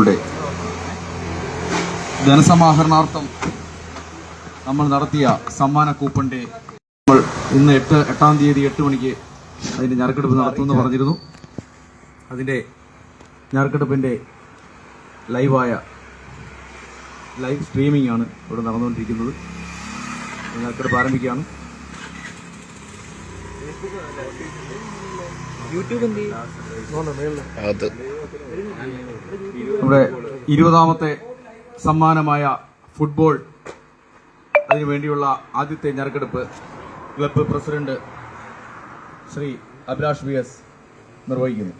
യുടെ ധനസമാഹരണാർത്ഥം നമ്മൾ നടത്തിയ സമ്മാന കൂപ്പണിന്റെ നമ്മൾ ഇന്ന് എട്ട് എട്ടാം തീയതി എട്ട് മണിക്ക് അതിന്റെ ഞറുക്കെടുപ്പ് നടത്തുമെന്ന് പറഞ്ഞിരുന്നു. അതിന്റെ ഞറുക്കെടുപ്പിന്റെ ലൈവായ ലൈവ് സ്ട്രീമിംഗ് ആണ് ഇവിടെ നടന്നുകൊണ്ടിരിക്കുന്നത്. ഞറുക്കെടുപ്പ് ആരംഭിക്കുകയാണ്. നമ്മുടെ ഇരുപതാമത്തെ സമ്മാനമായ ഫുട്ബോൾ അതിനു വേണ്ടിയുള്ള ആദ്യത്തെ ഞെരക്കെടുപ്പ് club president Shri Abhilash V S നിർവഹിക്കുന്നു.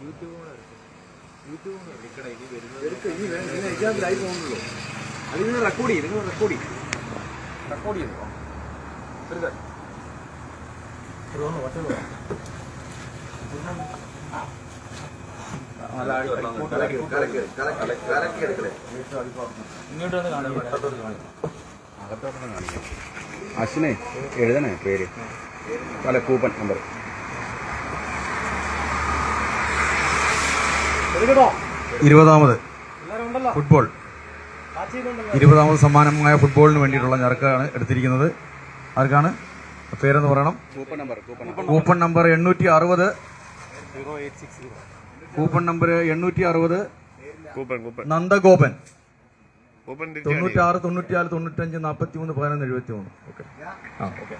അശ്വിനെ എഴുതണേ പേര്? അല്ല കൂപ്പൺ നമ്പർ ഇരുപതാമത് ഫുട്ബോൾ. ഇരുപതാമത് സമ്മാനമായ ഫുട്ബോളിന് വേണ്ടിയിട്ടുള്ള ഞറുക്കാണ് എടുത്തിരിക്കുന്നത്. ആർക്കാണ്? പേരെന്ന് പറയണം? Coupon number coupon number zero eight six അറുപത്. കൂപ്പൺ നമ്പർ എണ്ണൂറ്റി അറുപത് നന്ദഗോപൻ. കൂപ്പൺ തൊണ്ണൂറ്റാറ് തൊണ്ണൂറ്റിയാറ് തൊണ്ണൂറ്റഞ്ച് നാൽപ്പത്തി മൂന്ന് പതിനൊന്ന് എഴുപത്തി മൂന്ന് ഓക്കെ ആ ഓക്കെ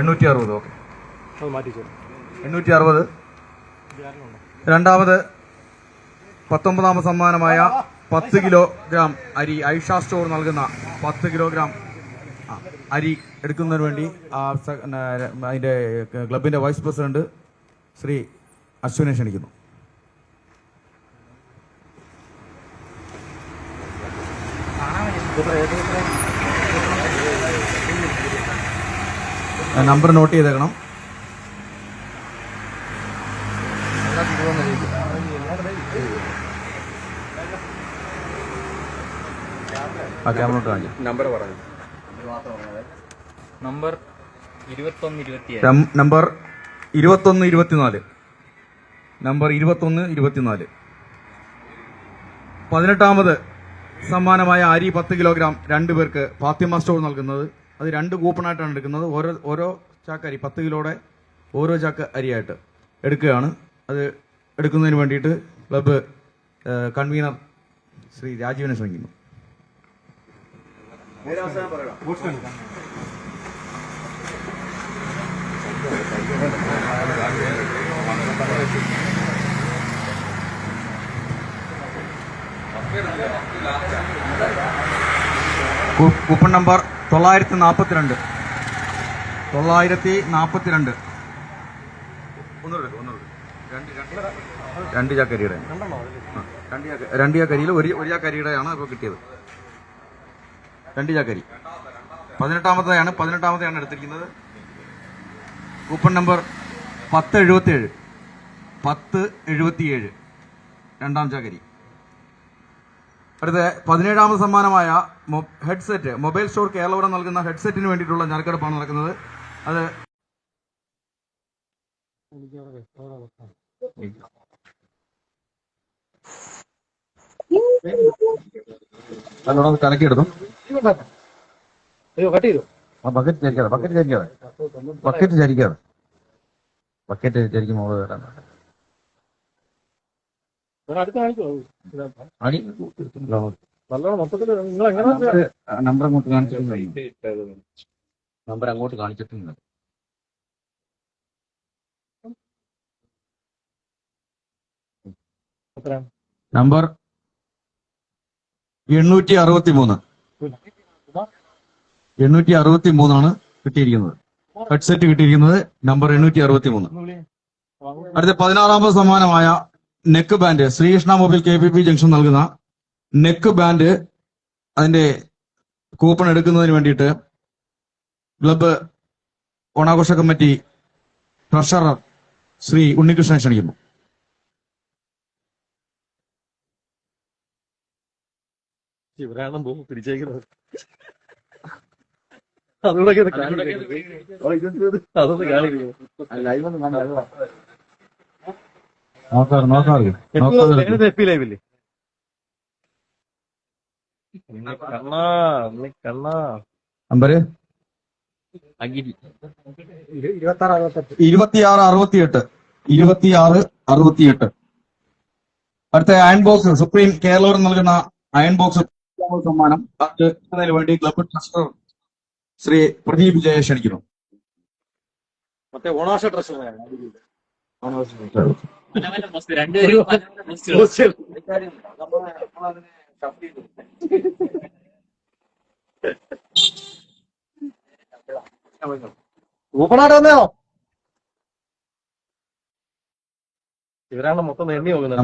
എണ്ണൂറ്റി അറുപത് ഓക്കെ എണ്ണൂറ്റി അറുപത് രണ്ടാമത് പത്തൊമ്പതാമത് സമ്മാനമായ പത്ത് കിലോഗ്രാം അരി ഐഷ സ്റ്റോർ നൽകുന്ന പത്ത് കിലോഗ്രാം അരി എടുക്കുന്നതിന് വേണ്ടി അതിന്റെ ക്ലബിന്റെ വൈസ് പ്രസിഡന്റ് ശ്രീ അശ്വിനെ ക്ഷണിക്കുന്നു. നമ്പർ നോട്ട് ചെയ്തേക്കണം. പറഞ്ഞു. നമ്പർ ഇരുപത്തൊന്ന് ഇരുപത്തിനാല്. നമ്പർ ഇരുപത്തൊന്ന് ഇരുപത്തിനാല്. പതിനെട്ടാമത്. സമ്മാനമായ അരി പത്ത് കിലോഗ്രാം രണ്ടു പേർക്ക് ഫാത്തിമ സ്റ്റോർ നൽകുന്നത്. അത് രണ്ട് കൂപ്പണായിട്ടാണ് എടുക്കുന്നത്. ഓരോ ഓരോ ചാക്ക് അരി പത്ത് കിലോയുടെ ഓരോ ചാക്ക് അരിയായിട്ട് എടുക്കുകയാണ്. അത് എടുക്കുന്നതിന് വേണ്ടിയിട്ട് ക്ലബ്ബ് കൺവീനർ ശ്രീ രാജീവിനെ ശ്രമിക്കുന്നു കൂപ്പൺ നമ്പർ തൊള്ളായിരത്തി നാൽപ്പത്തിരണ്ട് തൊള്ളായിരത്തി നാൽപ്പത്തിരണ്ട് രണ്ട് ചാക്കരിയുടെ. രണ്ട് ചാക്ക- രണ്ട് ചാക്കരിയിൽ ഒരു ഒരു ചാക്കരിയുടെയാണ് ഇപ്പോൾ കിട്ടിയത്. രണ്ട് ചാക്കരി. പതിനെട്ടാമത്തെയാണ് പതിനെട്ടാമത്തെയാണ് എടുത്തിരിക്കുന്നത്. കൂപ്പൺ നമ്പർ പത്ത് എഴുപത്തിയേഴ്. പത്ത് എഴുപത്തിയേഴ്. രണ്ടാം ചാക്കരി അടുത്ത പതിനേഴാമത് സമ്മാനമായ ഹെഡ്സെറ്റ് മൊബൈൽ സ്റ്റോർ കേരളവരം നൽകുന്ന ഹെഡ്സെറ്റിന് വേണ്ടിയിട്ടുള്ള ഞരക്കെടുപ്പാണ് നടക്കുന്നത്. അത് നല്ലോണം കലക്കിയെടുക്കും. ബക്കറ്റ് ചരിക്കാതെ ബക്കറ്റ് ചരിക്കാതെ. ബക്കറ്റ് ചരിക്കാതെ. ബക്കറ്റ് ചരിക്കും മോൾ അടി നമ്പർ അങ്ങോട്ട് കാണിച്ചിട്ടുണ്ട് നമ്പർ അങ്ങോട്ട് കാണിച്ചിട്ടുണ്ട് നമ്പർ എണ്ണൂറ്റി അറുപത്തി മൂന്ന് എണ്ണൂറ്റി അറുപത്തി മൂന്നാണ് കിട്ടിയിരിക്കുന്നത്. ഹെഡ്സെറ്റ് കിട്ടിയിരിക്കുന്നത് നമ്പർ എണ്ണൂറ്റി അറുപത്തി മൂന്ന് അടുത്ത പതിനാറാമത് സമ്മാനമായ neck band Sreekrishna mobile K P P junction നൽകുന്ന നെക്ക് ബാൻഡ് അതിന്റെ കൂപ്പൺ എടുക്കുന്നതിന് വേണ്ടിയിട്ട് ക്ലബ്ബ് ഓണാഘോഷ കമ്മിറ്റി ട്രഷറർ ശ്രീ ഉണ്ണികൃഷ്ണൻ ക്ഷണിക്കുന്നു. ഇവരാണ് പിടിച്ചേക്കുന്നത്? അതുകൂടെ അതൊന്ന് കാണിക്കുന്നു നോക്കാറ് നോക്കാറ് നോക്കാറ് എപ്പി ലൈവില്ലേ കണ്ണാ ഉണ്ണി കണ്ണാ. നമ്പര് അഖിൽ. ഇരുപത്തിയാറ് അറുപത്തിയെട്ട്. ഇരുപത്തിയാറ് അറുപത്തിയെട്ട്. അടുത്ത അയൺ ബോക്സ് സുപ്രീം കേരളൂർ നൽകുന്ന അയൺ ബോക്സ് സമ്മാനം. അത് വേണ്ടി ക്ലബ് ട്രസ്റ്റർ ശ്രീ പ്രദീപ് ജയ ക്ഷണിക്കുന്നു. മറ്റേ ഓണാശ ട്രസ്റ്റർ രണ്ടുപേരും ഓപ്പണായിട്ട് വന്നോ? ഇവരാണ് മൊത്തം എണ്ണി നോക്കുന്നത്.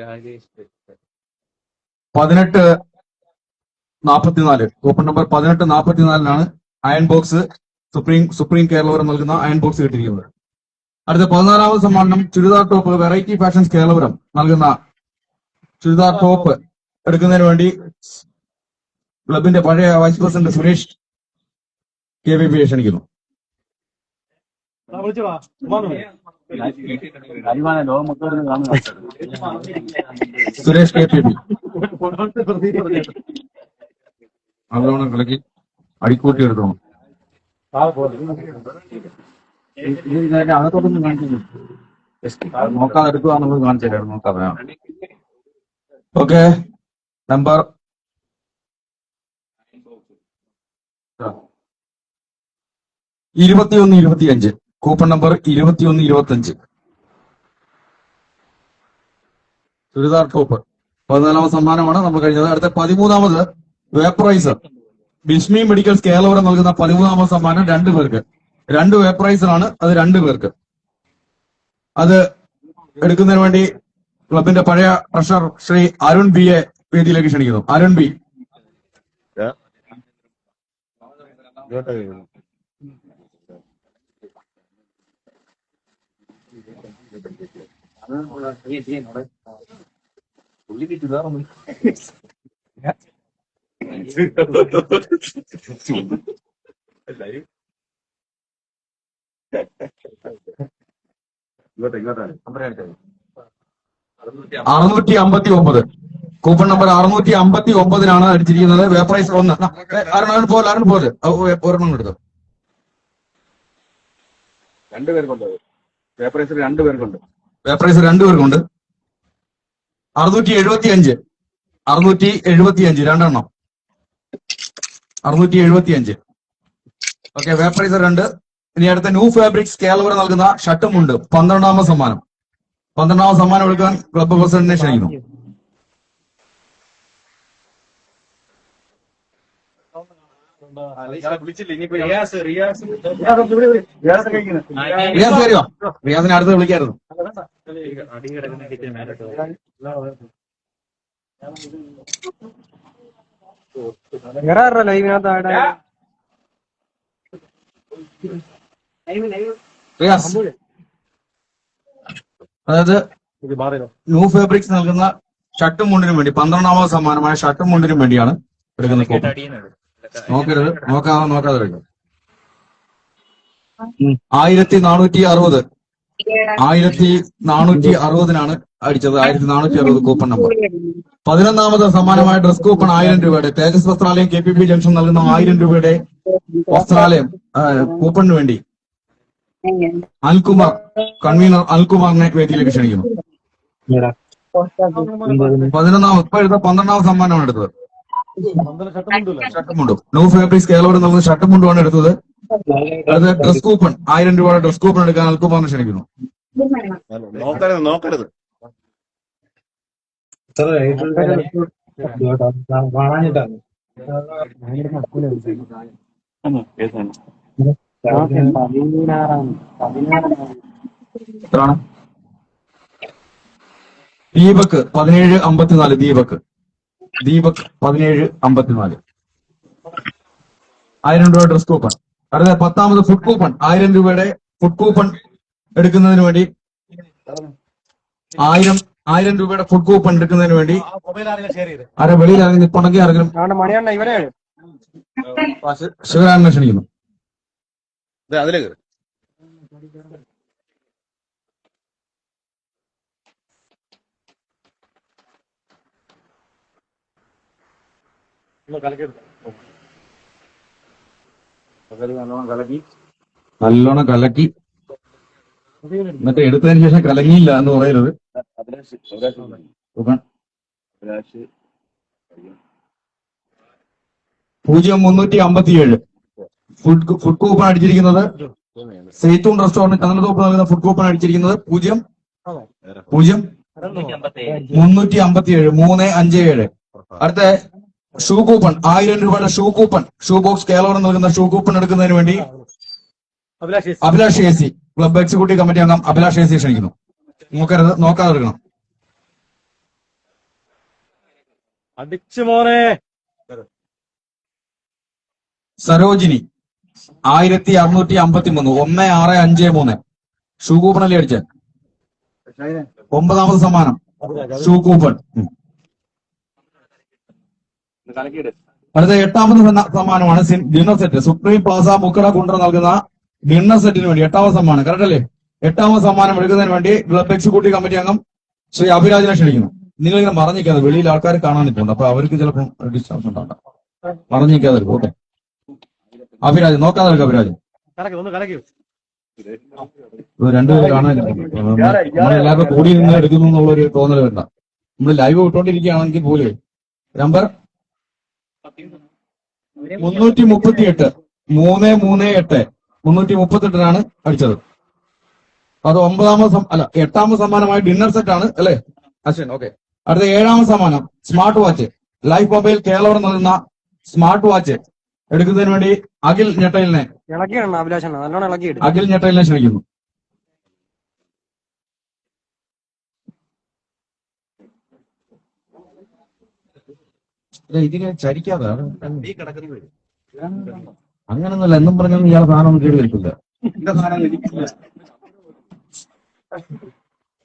രാജേഷ് പതിനെട്ട് നാൽപ്പത്തിനാല് കൂപ്പൺ നമ്പർ പതിനെട്ട് നാൽപ്പത്തിനാലിനാണ് അയൺ ബോക്സ് സുപ്രീം സുപ്രീം കേരളവരം നൽകുന്ന അയൺ ബോക്സ് കിട്ടിയിരിക്കുന്നത്. അടുത്ത പതിനാലാമത് സമ്മാനം churidar top variety fashions Keralapuram നൽകുന്ന ചുരിദാർ ടോപ്പ് എടുക്കുന്നതിന് വേണ്ടി ക്ലബിന്റെ പഴയ vice president Suresh K V P ക്ഷണിക്കുന്നു. Suresh K P P. നല്ലോണം കളിക്ക് അടിക്കൂട്ടി എടുത്തോണം നോക്കാതെ എടുക്കുക നോക്കാതെ ഓക്കെ നമ്പർ ഇരുപത്തിയൊന്ന് ഇരുപത്തിയഞ്ച്. കൂപ്പൺ നമ്പർ ഇരുപത്തിയൊന്ന് ഇരുപത്തിയഞ്ച്. ചുരിദാർ ടോപ്പ്. പതിനാലാമത് സമ്മാനമാണ് നമ്മൾ കഴിഞ്ഞത്. അടുത്ത പതിമൂന്നാമത് വേപ്പറൈസർ ബിസ്മി മെഡിക്കൽസ് കേരളവരം നൽകുന്ന പതിമൂന്നാമത് സമ്മാനം രണ്ടു പേർക്ക്. രണ്ട് വേപ്പറൈസറാണ് അത് രണ്ടു പേർക്ക്. അത് എടുക്കുന്നതിന് വേണ്ടി ക്ലബിന്റെ പഴയ treasurer Shri Arun B A വേദിയിലേക്ക് ക്ഷണിക്കുന്നു. അരുൺ ബി അറുന്നൂറ്റി അമ്പത്തി ഒമ്പത് കൂപ്പൺ നമ്പർ അറുന്നൂറ്റി അമ്പത്തി ഒമ്പതിനാണ് അടിച്ചിരിക്കുന്നത് വേപ്പറൈസ് ഒന്ന് അരുൺ പോലെ അരുൺ പോലെ ഒരെണ്ണം എടുത്തു. രണ്ടുപേർക്കുണ്ട്. പേപ്പറേസിൽ രണ്ടുപേർക്കുണ്ട്. അറുന്നൂറ്റി എഴുപത്തി അഞ്ച് അറുന്നൂറ്റി എഴുപത്തി അഞ്ച് രണ്ടെണ്ണം. അറുന്നൂറ്റി എഴുപത്തി അഞ്ച് ഓക്കെ വേപ്പറൈസർ രണ്ട്. ഇനി അടുത്ത ന്യൂ ഫാബ്രിക്സ് കേരളവർ നൽകുന്ന ഷട്ടും ഉണ്ട്. പന്ത്രണ്ടാമത് സമ്മാനം. പന്ത്രണ്ടാമത് സമ്മാനം എടുക്കാൻ ക്ലബ് പ്രസിഡന്റിനെ ക്ഷണിക്കുന്നു. റിയാസ് റിയാസിനെ അടുത്ത് വിളിക്കായിരുന്നു. ലൈവിനകത്ത് അതായത് ന്യൂ ഫാബ്രിക്സ് നൽകുന്ന ഷർട്ടും മുണ്ടിനും വേണ്ടി പന്ത്രണ്ടാമത് സമ്മാനമായ ഷർട്ടും മുണ്ടിനും വേണ്ടിയാണ് എടുക്കുന്നത് കൂപ്പൺ. നോക്കരുത്. നോക്കാതെ നോക്കാതെ എടുക്കും. ആയിരത്തി നാനൂറ്റി അറുപത്. ആയിരത്തി നാനൂറ്റി അറുപതിനാണ് അടിച്ചത്. ആയിരത്തി നാനൂറ്റി അറുപത് കൂപ്പൺ നമ്പർ പതിനൊന്നാമത് സമ്മാനമായ ഡ്രസ് കൂപ്പൺ ആയിരം രൂപയുടെ Tejas Vastralayam K P P junction നൽകുന്ന ആയിരം രൂപയുടെ വസ്ത്രാലയം കൂപ്പണിന് വേണ്ടി. അൽകുമാർ കൺവീനർ അൽകുമാറിനെ വേദിയിലേക്ക് ക്ഷണിക്കുന്നു. പതിനൊന്നാം ഇപ്പൊ എടുത്ത പന്ത്രണ്ടാം സമ്മാനമാണ് എടുത്തത്. ഷർട്ടും നോ ന്യൂ ഫാബ്രിക്സ് കേരളോട് നൽകുന്ന ഷർട്ടും മുണ്ടുമാണ് എടുത്തത്. അത് ഡ്രസ് കൂപ്പൺ ആയിരം രൂപയുടെ ഡ്രസ് കൂപ്പൺ എടുക്കാൻ അൽകുമാറിനെ ക്ഷണിക്കുന്നു. നോക്കരുത് നോക്കരുത്. ദീപക് പതിനേഴ് അമ്പത്തിനാല് ദീപക്. ദീപക് പതിനേഴ് അമ്പത്തിനാല്. ആയിരം രൂപ ഡ്രസ് കൂപ്പൺ അടുത്ത പത്താമത് ഫുഡ് കൂപ്പൺ ആയിരം രൂപയുടെ ഫുഡ് കൂപ്പൺ എടുക്കുന്നതിന് വേണ്ടി ആയിരം ആയിരം രൂപയുടെ ഫുഡ് കൂപ്പൺ എടുക്കുന്നതിന് വേണ്ടി ആരെ വെളിയിൽ ഇറങ്ങി നിൽപ്പുണ്ടെങ്കിൽ ആരെങ്കിലും ശിവരാമനെ ക്ഷണിക്കുന്നു. ഇത് കയറി നല്ലോണം കലക്കി. നല്ലോണം എന്നിട്ട് എടുത്തതിന് ശേഷം കലങ്ങിയില്ല എന്ന് പറയരുത് പൂജ്യം മുന്നൂറ്റി അമ്പത്തിയേഴ്. ഫുഡ് ഫുഡ് കൂപ്പൺ അടിച്ചിരിക്കുന്നത് സേത്തൂൺ റെസ്റ്റോറന്റ് കന്നഡത്തോപ്പ് നൽകുന്ന ഫുഡ് കൂപ്പൺ അടിച്ചിരിക്കുന്നത് പൂജ്യം പൂജ്യം മുന്നൂറ്റി അമ്പത്തി ഏഴ് മൂന്ന് അഞ്ച് ഏഴ് അടുത്ത ഷൂ കൂപ്പൺ ആയിരം രൂപയുടെ shoe coupon shoe box Keralam നൽകുന്ന ഷൂ കൂപ്പൺ എടുക്കുന്നതിന് വേണ്ടി Abhilash Abhilash A C club executive committee അംഗം അഭിലാഷ് എ സി ക്ഷണിക്കുന്നു. നോക്കരുത് നോക്കാതെ എടുക്കണം. അടിച്ചു മോനെ. സരോജിനി ആയിരത്തി അറുന്നൂറ്റി അമ്പത്തി മൂന്ന് ഒന്ന് ആറ് അഞ്ച് മൂന്ന്. ഷൂ കൂപ്പൺ അല്ലേ അടിച്ച? ഒമ്പതാമത് സമ്മാനം. Shoe coupon. അടുത്ത എട്ടാമത് സമ്മാനമാണ് dinner set. Supreme plaza Mukkada Kundara നൽകുന്ന ഡിന്നർ സെറ്റിന് വേണ്ടി എട്ടാമത് സമ്മാനം. കറക്റ്റ് അല്ലേ? എട്ടാമത് സമ്മാനം എടുക്കുന്നതിന് വേണ്ടി ക്ലബ് എക്സിക്യൂട്ടീവ് കമ്മിറ്റി അംഗം ശ്രീ അഭിരാജിനെ ക്ഷണിക്കുന്നു. നിങ്ങൾ ഇങ്ങനെ മറഞ്ഞിക്കാതെ വെളിയിൽ ആൾക്കാർ കാണാൻ നിൽക്കുന്നുണ്ട് അപ്പൊ അവർക്ക് ചിലപ്പോൾ ഡിസ്റ്റർബൻസ് ഉണ്ടാകാം മറഞ്ഞിക്കാതെ എടുക്കും ഓക്കെ. അഭിരാജ് നോക്കാതെ എടുക്കും അഭിരാജ്. രണ്ടുപേരാണ് നമ്മളെല്ലാവരും കൂടി നിന്ന് എടുക്കുന്നു എന്നുള്ളൊരു തോന്നൽ വേണ്ട നമ്മൾ ലൈവ് വിട്ടോണ്ടിരിക്കുകയാണെങ്കിൽ പോലും. നമ്പർ? മുന്നൂറ്റി മുപ്പത്തി എട്ട് മൂന്ന് മൂന്ന് എട്ട്. മുന്നൂറ്റി മുപ്പത്തി എട്ടിനാണ് അടിച്ചത്. അത് ഒമ്പതാമത് അല്ല എട്ടാമത് സമ്മാനമായ ഡിന്നർ സെറ്റ് ആണ് അല്ലേ? അശ്വിൻ ഓക്കെ അടുത്ത ഏഴാമത് സമ്മാനം smart watch life mobile Keralam നൽകുന്ന സ്മാർട്ട് വാച്ച് എടുക്കുന്നതിന് വേണ്ടി അഖിൽ ഞെട്ടലിനെ ഇളക്കിയാണ് അഭിലാഷാണ് നല്ലോണം ഇളക്കിയിട്ട് അഖിൽ ഞെട്ടലിനെ ക്ഷണിക്കുന്നു. ഇതിനെ ചരിക്കാതെ അങ്ങനൊന്നുമല്ല എന്നും പറഞ്ഞൊന്നും ഇയാളെ സാധനം കേട് വരിക്കില്ല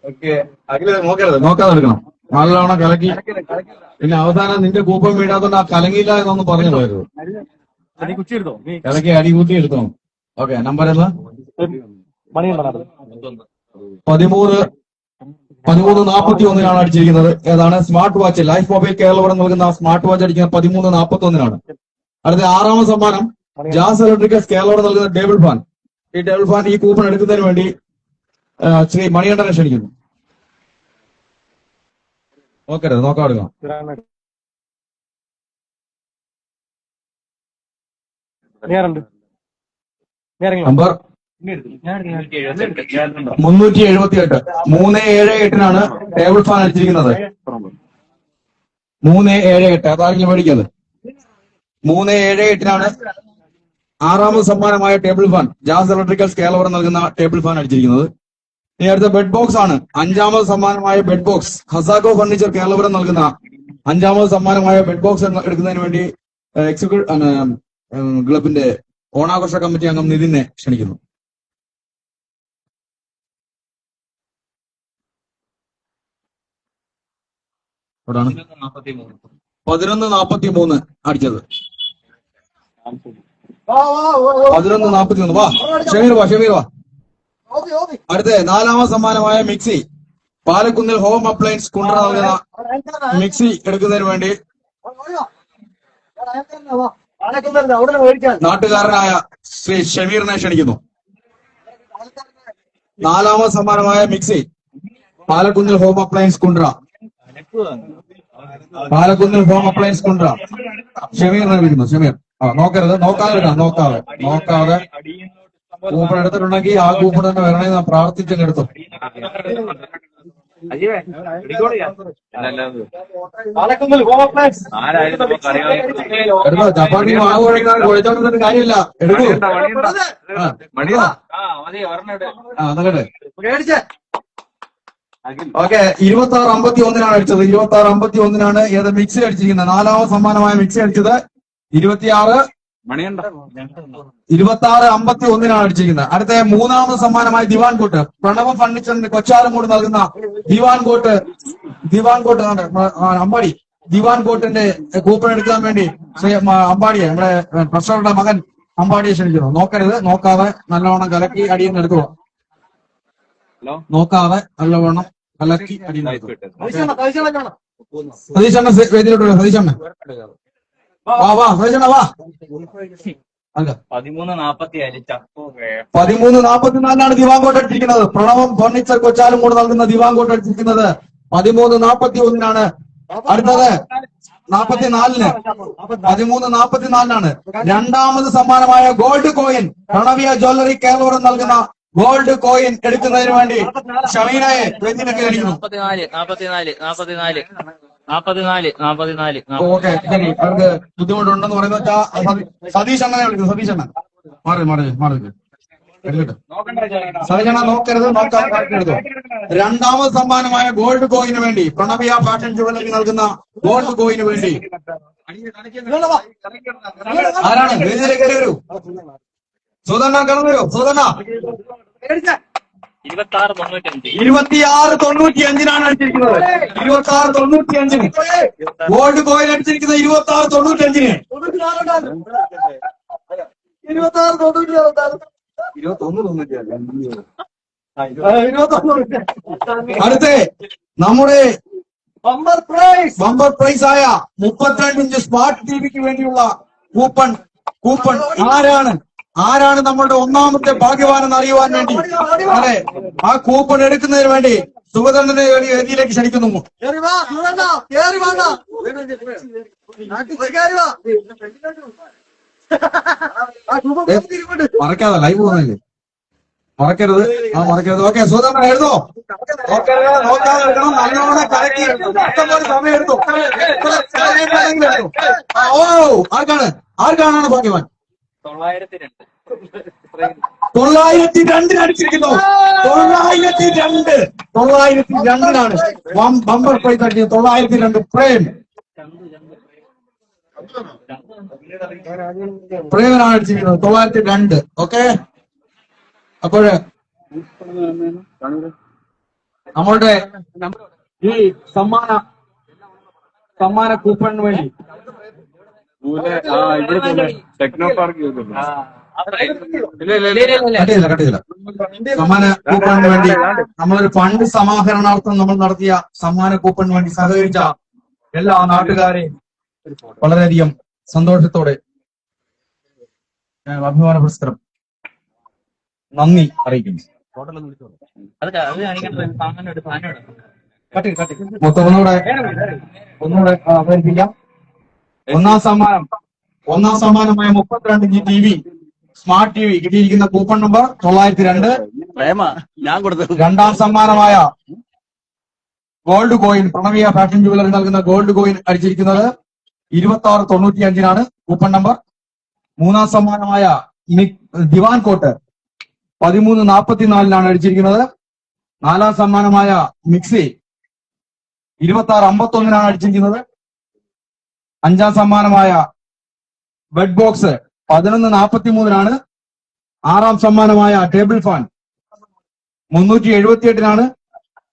ഓക്കെ അഖില നോക്കരുത് നോക്കാതെ എടുക്കണം. നല്ലവണ്ണം കലക്കി. പിന്നെ അവസാനം നിന്റെ കൂപ്പം വീഴാത്തോണ്ട് ആ കലങ്ങിയില്ല എന്നൊന്നും പറഞ്ഞു പോയത് നീ കുച്ചി എടുത്തോ നീ അടി കൂട്ടി എടുത്തോ ഓക്കെ നമ്പർ മണിയുണ്ടോ പതിമൂന്ന് പതിമൂന്ന് നാൽപ്പത്തി ഒന്നിനാണ് അടിച്ചിരിക്കുന്നത്. ഏതാണ്? Smart watch life mobile Keralam നൽകുന്ന സ്മാർട്ട് വാച്ച് അടിക്കുന്നത് പതിമൂന്ന് നാൽപ്പത്തി ഒന്നിനാണ് അടുത്ത ആറാമത് സമ്മാനം ജാസ് ഇലക്ട്രിക്കൽസ് കേരളം നൽകുന്ന ടേബിൾ ഫാൻ ഈ ടേബിൾ ഫാൻ ഈ കൂപ്പൺ എടുക്കുന്നതിന് വേണ്ടി ശ്രീ മണികണ്ഠനെ ക്ഷണിക്കുന്നു. നോക്കരുത് നോക്കാം നേരുണ്ട് മുന്നൂറ്റി എഴുപത്തി എട്ട് മൂന്ന് ഏഴ് എട്ടിനാണ് ടേബിൾ ഫാൻ അടിച്ചിരിക്കുന്നത്. മൂന്ന് ഏഴ് എട്ട്. അതാരെങ്കിലും പഠിക്കുന്നത് മൂന്ന് ഏഴ് എട്ടിനാണ് ആറാമത് സമ്മാനമായ table fan. Jazz electricals Keralam നൽകുന്ന ടേബിൾ ഫാൻ അടിച്ചിരിക്കുന്നത്. ഇനി അടുത്ത ബെഡ് ബോക്സ് ആണ്. അഞ്ചാമത് സമ്മാനമായ ബെഡ് ബോക്സ്. ഹസാഗോ ഫർണിച്ചർ കേരളപുരം നൽകുന്ന അഞ്ചാമത് സമ്മാനമായ ബെഡ് ബോക്സ് എടുക്കുന്നതിന് വേണ്ടി എക്സിക്യൂട്ടീവ് ക്ലബിന്റെ ഓണാഘോഷ കമ്മിറ്റി അംഗം നിതിനെ ക്ഷണിക്കുന്നു. പതിനൊന്ന് നാപ്പത്തി മൂന്ന് അടിച്ചത്. പതിനൊന്ന് നാപ്പത്തി മൂന്ന് വാ ഷമീർ വാ ഷമീർ വാ. അടുത്ത നാലാമത് സമ്മാനമായ മിക്സി. പാലക്കുന്നിൽ ഹോം അപ്ലയൻസ് കൊണ്ടുവന്ന മിക്സി എടുക്കുന്നതിന് വേണ്ടി നാട്ടുകാരനായ ശ്രീ ഷമീറിനെ ക്ഷണിക്കുന്നു. നാലാമത് സമ്മാനമായ mixie പാലക്കുന്നിൽ home appliance Kundara. പാലക്കുന്നിൽ home appliance Kundara. ഷമീറിനെ വിളിക്കുന്നു ഷമീർ. നോക്കരുത് നോക്കാതെ നോക്കാതെ. നോക്കാതെ. കൂപ്പൺ എടുത്തിട്ടുണ്ടെങ്കിൽ ആ കൂപ്പൺ തന്നെ വരണേ ഞാൻ പ്രാർത്ഥിച്ചങ്ങ് ചപ്പാത്തി മാവ് കുഴക്കാൻ കാര്യമില്ല എടുക്കൂ. ഓക്കെ ഇരുപത്തി ആറ് അമ്പത്തി ഒന്നിനാണ് അടിച്ചത് ഇരുപത്തി ആറ് അമ്പത്തി ഒന്നിനാണ് ഏത് മിക്സി അടിച്ചിരിക്കുന്നത്? നാലാമത് സമ്മാനമായ മിക്സി അടിച്ചത്. ഇരുപത്തിയാറ് മണിയുണ്ട? ഇരുപത്തി ആറ് അമ്പത്തി ഒന്നിനാണ് അടിച്ചിരിക്കുന്നത്. അടുത്ത മൂന്നാമത് സമ്മാനമായി ദിവാൻ കോട്ട്. പ്രണവ ഫർണിച്ചറിന്റെ കൊച്ചാരമൂട് നൽകുന്ന divan cot. Divan cot Ambadi. Divan കോട്ടിന്റെ coupon എടുക്കാൻ വേണ്ടി ശ്രീ അമ്പാടിയെ നമ്മുടെ ട്രഷറുടെ മകൻ അമ്പാടിയെ ക്ഷണിക്കുന്നു. നോക്കരുത്. നോക്കാതെ നല്ലവണ്ണം കലക്കി അടിയിൽ നിന്ന് എടുക്കുക. ഹലോ? നോക്കാതെ നല്ലവണ്ണം കലക്കി അടിയിൽ നിന്ന് എടുക്കുക സതീശണ്ണ വേദിയിലോട്ട് സതീശണ്ണ പതിമൂന്ന് നാപ്പത്തി നാലിലാണ് പതിമൂന്ന് ദിവാങ്കോട്ട് അടിച്ചിരിക്കുന്നത്. പ്രണവം ഫർണിച്ചർ കൊച്ചാലും കൂടെ നൽകുന്ന ദിവാങ്കോട്ട് അടിച്ചിരിക്കുന്നത്. പതിമൂന്ന് നാപ്പത്തി ഒന്നിനാണ് അടുത്തത് നാപ്പത്തിനാലിന്. പതിമൂന്ന് നാപ്പത്തിനാലിനാണ്. രണ്ടാമത് സമ്മാനമായ gold coin Pranaviya jewellery Keralam നൽകുന്ന ഗോൾഡ് കോയിൻ എടുക്കുന്നതിന് വേണ്ടി ഷമീനയെ നാല് അടിക്കുന്നു നാപ്പത്തിനാല് നാപ്പത്തിനാല് ഓക്കെ അവർക്ക് ബുദ്ധിമുട്ടുണ്ടെന്ന് പറയുന്ന വെച്ചാൽ സതീഷ് അണ്ണനെ വിളിക്കുന്നു സതീഷ് അണ്ണൻ. മാറി മാറി മാറി എടുക്കട്ടെ. നോക്കരുത് നോക്കാൻ കാണിക്കരുത് രണ്ടാമത് സമ്മാനമായ ഗോൾഡ് കോയിന് വേണ്ടി പ്രണവിയ ഫാഷൻ ജുവലറി നൽകുന്ന ഗോൾഡ് കോയിന് വേണ്ടി. ആരാണ്? വേദിയിലേക്ക് വരൂ. സുധണ്ണ കടന്നു വരൂ. തൊണ്ണൂറ്റഞ്ച് ഇരുപത്തിയാറ് തൊണ്ണൂറ്റി അഞ്ചിനാണ് അടിച്ചിരിക്കുന്നത്. ഇരുപത്തി ആറ് തൊണ്ണൂറ്റി അഞ്ചിന് ഗോൾഡ് കോയിൻ അടിച്ചിരിക്കുന്നത് ഇരുപത്തി ആറ് തൊണ്ണൂറ്റി അഞ്ചിന് ഇരുപത്തി ആറ് തൊണ്ണൂറ്റി അടുത്ത് നമ്മുടെ ബമ്പർ പ്രൈസ് ബമ്പർ പ്രൈസ് ആയ മുപ്പത്തിരണ്ട് ഇഞ്ച് സ്മാർട്ട് ടിവിക്ക് വേണ്ടിയുള്ള കൂപ്പൺ കൂപ്പൺ ആരാണ്? ആരാണ് നമ്മളുടെ ഒന്നാമത്തെ ഭാഗ്യവാൻ എന്ന് അറിയുവാൻ വേണ്ടി? അതെ. ആ കൂപ്പൺ എടുക്കുന്നതിന് വേണ്ടി വേണ്ടി വേദിയിലേക്ക് ക്ഷണിക്കുന്നു. മറക്കാതെ ലൈവ് പോകുന്നില്ലേ മറക്കരുത്. ആ മറക്കരുത്. ഓക്കെ സുഗതണ്ണ എഴുതോ? നോക്കരുത് നോക്കാതെ എടുക്കണം നല്ലോണം കലക്കി ഇഷ്ടംപോലെ സമയം എടുത്തു. ഓ ആർക്കാണ്? ആർക്കാണാണ് ഭാഗ്യവാൻ? തൊള്ളായിരത്തി രണ്ട് തൊള്ളായിരത്തി രണ്ടിന് അടിച്ചിരിക്കുന്നു തൊള്ളായിരത്തി രണ്ട് തൊള്ളായിരത്തി രണ്ടിനാണ് ബമ്പർ പ്രൈസ് അടിച്ചത് തൊള്ളായിരത്തി രണ്ട് പ്രേം. പ്രേമനാണ് അടിച്ചിരിക്കുന്നത്. തൊള്ളായിരത്തി രണ്ട് ഓക്കെ? അപ്പോഴ് നമ്മളുടെ ഈ സമ്മാന സമ്മാന കൂപ്പണിന് വേണ്ടി ആ ഇവിടെ ടെക്നോ പാർക്ക് ചെയ്തിട്ടുണ്ട് കട്ടിയില്ല സമ്മാന കൂപ്പണിന് വേണ്ടി നമ്മളൊരു ഫണ്ട് സമാഹരണാർത്ഥം നമ്മൾ നടത്തിയ സമ്മാന കൂപ്പണിന് വേണ്ടി സഹകരിച്ച എല്ലാ നാട്ടുകാരെയും വളരെയധികം സന്തോഷത്തോടെ ഞാൻ അഭിമാന പുരസ്കാരം നന്ദി അറിയിക്കുന്നു. മൊത്തം ഒന്നുകൂടെ ഒന്നുകൂടെ ആ, അവതരിപ്പിക്കാം. ഒന്നാം സമ്മാനം. ഒന്നാം സമ്മാനമായ മുപ്പത്തിരണ്ട് inch T V smart T V കിട്ടിയിരിക്കുന്ന കൂപ്പൺ നമ്പർ തൊള്ളായിരത്തി രണ്ട് ഞാൻ കൊടുത്തത്. രണ്ടാം സമ്മാനമായ gold coin Pranaviya fashion jewellery നൽകുന്ന ഗോൾഡ് കോയിൻ അടിച്ചിരിക്കുന്നത് ഇരുപത്തി ആറ് തൊണ്ണൂറ്റി അഞ്ചിനാണ് കൂപ്പൺ നമ്പർ. മൂന്നാം സമ്മാനമായ ദിവാൻ കോട്ട് പതിമൂന്ന് നാൽപ്പത്തിനാലിനാണ് അടിച്ചിരിക്കുന്നത്. നാലാം സമ്മാനമായ മിക്സി ഇരുപത്തി ആറ് അമ്പത്തൊന്നിനാണ് അടിച്ചിരിക്കുന്നത്. അഞ്ചാം സമ്മാനമായ ബെഡ് ബോക്സ് പതിനൊന്ന് നാൽപ്പത്തി മൂന്നിനാണ് ആറാം സമ്മാനമായ ടേബിൾ ഫാൻ മുന്നൂറ്റി എഴുപത്തിയെട്ടിനാണ്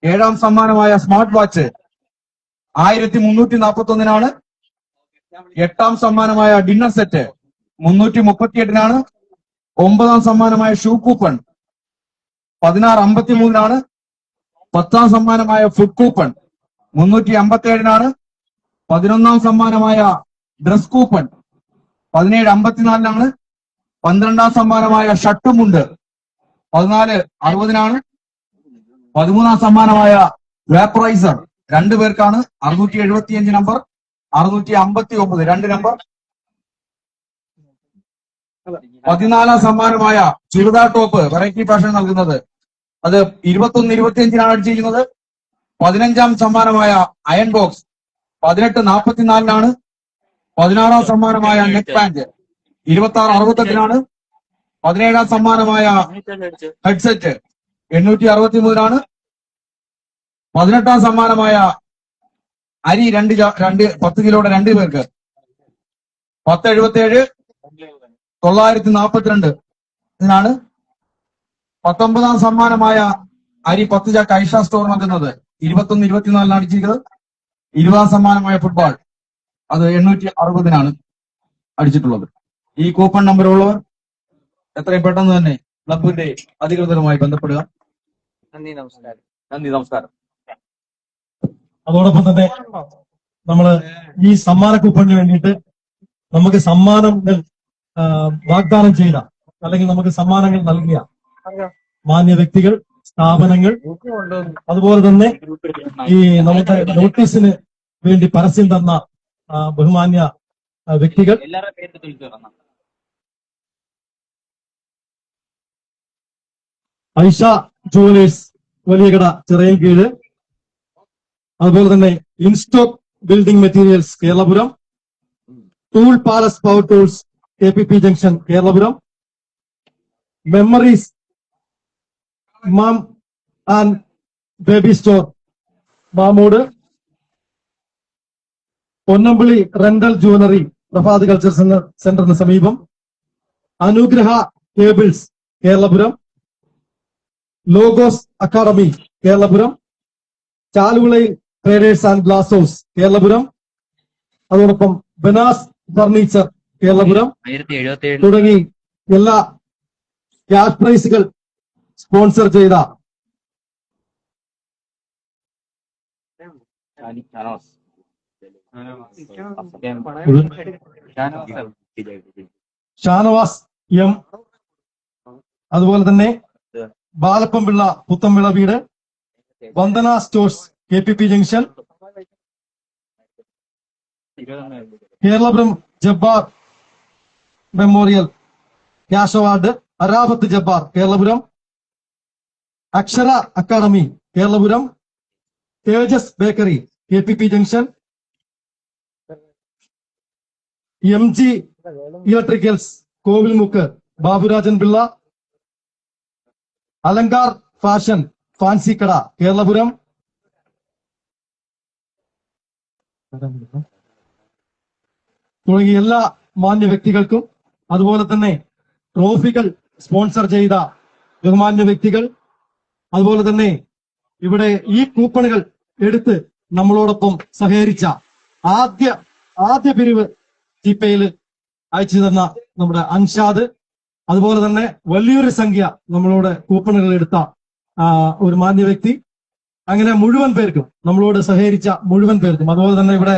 ഏഴാം സമ്മാനമായ സ്മാർട്ട് വാച്ച് ആയിരത്തി മുന്നൂറ്റി നാൽപ്പത്തി ഒന്നിനാണ് എട്ടാം സമ്മാനമായ ഡിന്നർ സെറ്റ് മുന്നൂറ്റി മുപ്പത്തിയെട്ടിനാണ് ഒമ്പതാം സമ്മാനമായ ഷൂ കൂപ്പൺ പതിനാറ് അമ്പത്തി മൂന്നിനാണ് പത്താം സമ്മാനമായ ഫുഡ് കൂപ്പൺ മുന്നൂറ്റി അമ്പത്തി ഏഴിനാണ് പതിനൊന്നാം സമ്മാനമായ ഡ്രസ് കൂപ്പൺ പതിനേഴ് അമ്പത്തിനാലിനാണ്. പന്ത്രണ്ടാം സമ്മാനമായ ഷട്ടുമുണ്ട് പതിനാല് അറുപതിനാണ്. പതിമൂന്നാം സമ്മാനമായ വേപ്പറൈസർ രണ്ടു പേർക്കാണ് അറുന്നൂറ്റി എഴുപത്തിയഞ്ച് നമ്പർ അറുന്നൂറ്റി അമ്പത്തി ഒമ്പത് രണ്ട് നമ്പർ പതിനാലാം സമ്മാനമായ ചുരിദാർ ടോപ്പ് വെറൈറ്റി ഫാഷൻ നൽകുന്നത്. അത് ഇരുപത്തൊന്ന് ഇരുപത്തിയഞ്ചിനാണ് അടിച്ചിരിക്കുന്നത്. പതിനഞ്ചാം സമ്മാനമായ അയൺ ബോക്സ് പതിനെട്ട് നാൽപ്പത്തിനാലിനാണ് പതിനാറാം സമ്മാനമായ നെക്ക് പാന്റ്. ഇരുപത്തി ആറ് അറുപത്തെട്ടിനാണ് പതിനേഴാം സമ്മാനമായ ഹെഡ്സെറ്റ്. എണ്ണൂറ്റി അറുപത്തി മൂന്നിനാണ് പതിനെട്ടാം സമ്മാനമായ അരി രണ്ട് രണ്ട് പത്ത് കിലോയുടെ രണ്ട് പേർക്ക്. പത്ത് എഴുപത്തി ഏഴ് തൊള്ളായിരത്തി നാൽപ്പത്തിരണ്ട് ഇതിനാണ് പത്തൊമ്പതാം സമ്മാനമായ അരി പത്ത് ചാക്ക് ഐഷ സ്റ്റോർ നൽകുന്നത് ഇരുപത്തൊന്ന് ഇരുപത്തിനാലിനാണ് അടിച്ചിരിക്കുന്നത് ഇരുപതാം സമ്മാനമായ ഫുട്ബോൾ അത് എണ്ണൂറ്റി അറുപതിനാണ് അടിച്ചിട്ടുള്ളത്. ഈ കൂപ്പൺ നമ്പർ ഉള്ളവർ എത്രയും പെട്ടെന്ന് തന്നെ ക്ലബിന്റെ അധികൃതരുമായി ബന്ധപ്പെടുക. നന്ദി നമസ്കാരം. നന്ദി നമസ്കാരം. അതോടൊപ്പം തന്നെ നമ്മൾ ഈ സമ്മാന കൂപ്പണിന് വേണ്ടിയിട്ട് നമുക്ക് സമ്മാനങ്ങൾ വാഗ്ദാനം ചെയ്ത അല്ലെങ്കിൽ നമുക്ക് സമ്മാനങ്ങൾ നൽകിയ മാന്യ വ്യക്തികൾ സ്ഥാപനങ്ങൾ. അതുപോലെ തന്നെ ഈ നമ്മുടെ നോട്ടീസിന് വേണ്ടി പരസ്യം തന്ന ബഹുമാന്യ വ്യക്തികൾ. ഐഷ ജുവലേഴ്സ് വലിയകട ചിറയിൽ കീഴ്. അതുപോലെ തന്നെ instock building materials Keralapuram. Tool palace power tools K P P junction Keralapuram. Memories mom and baby store. Mamood. Ponnambili rental jewellery Prabhat culture സെന്ററിന് സമീപം. Anugraha cables Keralapuram. Logos academy Keralapuram. ചാലുവിളയിൽ traders and glass house Keralapuram. അതോടൊപ്പം ബനാസ് furniture Keralapuram. തുടങ്ങി എല്ലാ cash പ്രൈസുകൾ sponsor ചെയ്ത Shanavas M. അതുപോലെ തന്നെ ബാലപ്പംപിള്ള വിള വീട് Vandana stores K P P junction Keralapuram Jabbar memorial cash award അരാബത്ത് Jabbar Keralapuram. Akshara academy Keralapuram. Tejas bakery K P P junction. M G electricals Kovilmukku Baburajan Pillai. Alankar fashion fancy കട കേരളപുരം. തുടങ്ങിയ എല്ലാ മാന്യ വ്യക്തികൾക്കും. അതുപോലെ തന്നെ ട്രോഫികൾ sponsor ചെയ്ത ബഹുമാന്യ വ്യക്തികൾ. അതുപോലെ തന്നെ ഇവിടെ ഈ കൂപ്പണുകൾ എടുത്ത് നമ്മളോടൊപ്പം സഹകരിച്ച ആദ്യ ആദ്യ പിരിവ് ജിപേയിൽ അയച്ചു തന്ന നമ്മുടെ അൻഷാദ്. അതുപോലെ തന്നെ വലിയൊരു സംഖ്യ നമ്മളോട് കൂപ്പണുകൾ എടുത്ത ഒരു മാന്യ വ്യക്തി. അങ്ങനെ മുഴുവൻ പേർക്കും നമ്മളോട് സഹകരിച്ച മുഴുവൻ പേർക്കും. അതുപോലെ തന്നെ ഇവിടെ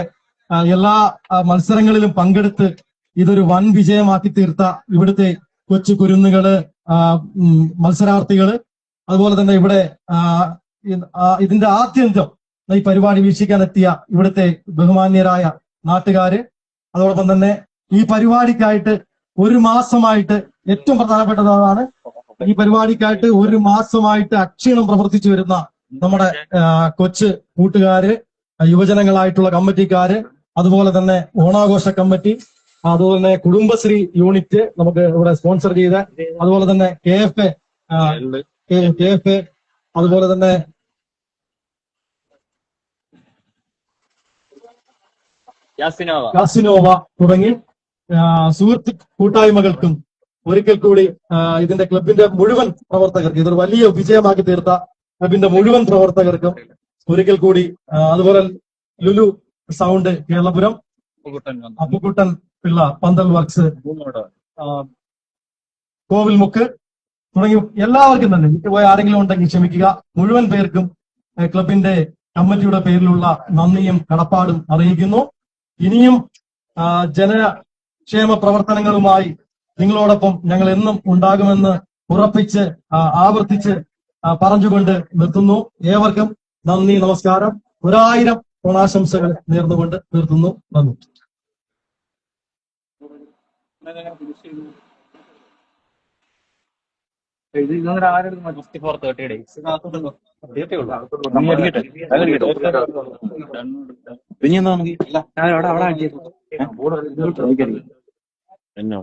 എല്ലാ മത്സരങ്ങളിലും പങ്കെടുത്ത് ഇതൊരു വൻ വിജയമാക്കി തീർത്ത ഇവിടുത്തെ കൊച്ചു കുരുന്നുകൾ മത്സരാർത്ഥികൾ. അതുപോലെ തന്നെ ഇവിടെ ഇതിന്റെ ആത്യന്തം ഈ പരിപാടി വീക്ഷിക്കാൻ എത്തിയ ഇവിടുത്തെ ബഹുമാന്യരായ നാട്ടുകാര്. അതോടൊപ്പം തന്നെ ഈ പരിപാടിക്കായിട്ട് ഒരു മാസമായിട്ട് ഏറ്റവും പ്രധാനപ്പെട്ടതാണ് ഈ പരിപാടിക്കായിട്ട് ഒരു മാസമായിട്ട് അക്ഷീണം പ്രവർത്തിച്ചു വരുന്ന നമ്മുടെ കൊച്ച് കൂട്ടുകാര് യുവജനങ്ങളായിട്ടുള്ള കമ്മിറ്റിക്കാര് അതുപോലെ തന്നെ ഓണാഘോഷ കമ്മിറ്റി അതുപോലെ തന്നെ കുടുംബശ്രീ യൂണിറ്റ് നമുക്ക് ഇവിടെ സ്പോൺസർ ചെയ്ത അതുപോലെ തന്നെ കെ എഫ് കെ എഫ് അതുപോലെ തന്നെ കാസിനോവ തുടങ്ങി. സുഹൃത്ത് കൂട്ടായ്മകൾക്കും ഒരിക്കൽ കൂടി ഇതിന്റെ ക്ലബിന്റെ മുഴുവൻ പ്രവർത്തകർക്ക് ഇതൊരു വലിയ വിജയമാക്കി തീർത്ത ക്ലബിന്റെ മുഴുവൻ പ്രവർത്തകർക്കും ഒരിക്കൽ കൂടി അതുപോലെ ലുലു സൗണ്ട് കേരളപുരം അപ്പുക്കുട്ടൻ പിള്ള പന്തൽ വർക്ക്സ് കോവിൽമുക്ക് തുടങ്ങി എല്ലാവർക്കും തന്നെ. വിട്ടുപോയ ആരെങ്കിലും ഉണ്ടെങ്കിൽ ക്ഷമിക്കുക. മുഴുവൻ പേർക്കും ക്ലബിന്റെ കമ്മിറ്റിയുടെ പേരിലുള്ള നന്ദിയും കടപ്പാടും അറിയിക്കുന്നു. ഇനിയും ജനക്ഷേമ പ്രവർത്തനങ്ങളുമായി നിങ്ങളോടൊപ്പം ഞങ്ങൾ എന്നും ഉണ്ടാകുമെന്ന് ഉറപ്പിച്ച് ആവർത്തിച്ച് പറഞ്ഞുകൊണ്ട് നിർത്തുന്നു. ഏവർക്കും നന്ദി നമസ്കാരം. ഒരായിരം ഓണാശംസകൾ നേർന്നുകൊണ്ട് നിർത്തുന്നു. നന്ദി. ഫിഫ്റ്റി ഫോർ തേർട്ടി ഡേയ്സ് എന്താ നമുക്ക്? അവിടെ അവിടെ ആക്കിയത് എന്നോ?